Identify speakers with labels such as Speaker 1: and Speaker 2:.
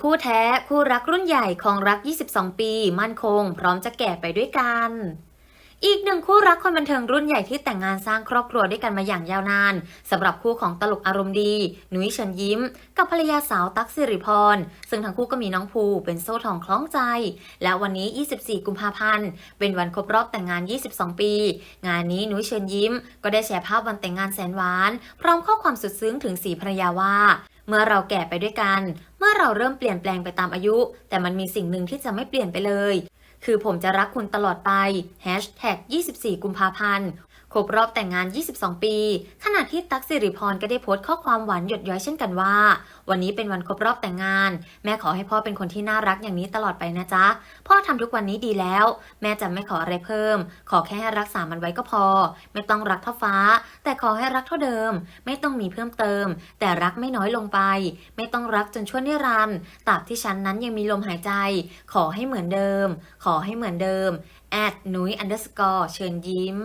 Speaker 1: คู่แท้ คู่รักรุ่นใหญ่ของรัก 22 ปี มั่นคง พร้อมจะแก่ไปด้วยกัน อีกหนึ่งคู่รักคนบันเทิงรุ่นใหญ่ที่แต่งงานสร้างครอบครัวด้วยกันมาอย่างยาวนานสำหรับคู่ของตลกอารมณ์ดีหนุ้ยเชิญยิ้ม กับภรรยาสาวตั๊กสิริพร ซึ่งทั้งคู่ก็มีน้องภูเป็นโซ่ทองคล้องใจ และวันนี้ 24 กุมภาพันธ์ เป็นวันครบรอบแต่งงาน 22 ปี งานนี้หนุ้ยเชิญยิ้ม ก็ได้แชร์ภาพวันแต่งงานแสนหวาน พร้อมข้อความสุดซึ้งถึงสีภรรยาว่าเมื่อเราแก่ไปด้วยกัน อเราเริ่มเปลี่ยนแปลงไปตามอายุ แต่มันมีสิ่งหนึ่งที่จะไม่เปลี่ยนไปเลย คือผมจะรักคุณตลอดไป 24 กุมภาพันธ์ ครบรอบแต่งงาน 22 ปี ขณะที่ตั๊กสิริพรก็ได้โพสต์ข้อความหวานหยดย้อยเช่นกันว่า วันนี้เป็นวันครบรอบแต่งงาน แม่ขอให้พ่อเป็นคนที่น่ารักอย่างนี้ตลอดไปนะจ๊ะ พ่อทำทุกวันนี้ดีแล้ว แม่จะไม่ขออะไรเพิ่ม ขอแค่ให้รักษามันไว้ก็พอ ไม่ต้องรักเท่าฟ้า แต่ขอให้รักเท่าเดิม ไม่ต้องมีเพิ่มเติม แต่รักไม่น้อยลงไป ไม่ต้องรักจนชั่วนิรันดร์ตราบที่ฉันนั้นยังมีลมหายใจ ขอให้เหมือนเดิม ขอให้เหมือนเดิมแอดนุ้ย underscore เชิญยิ้ม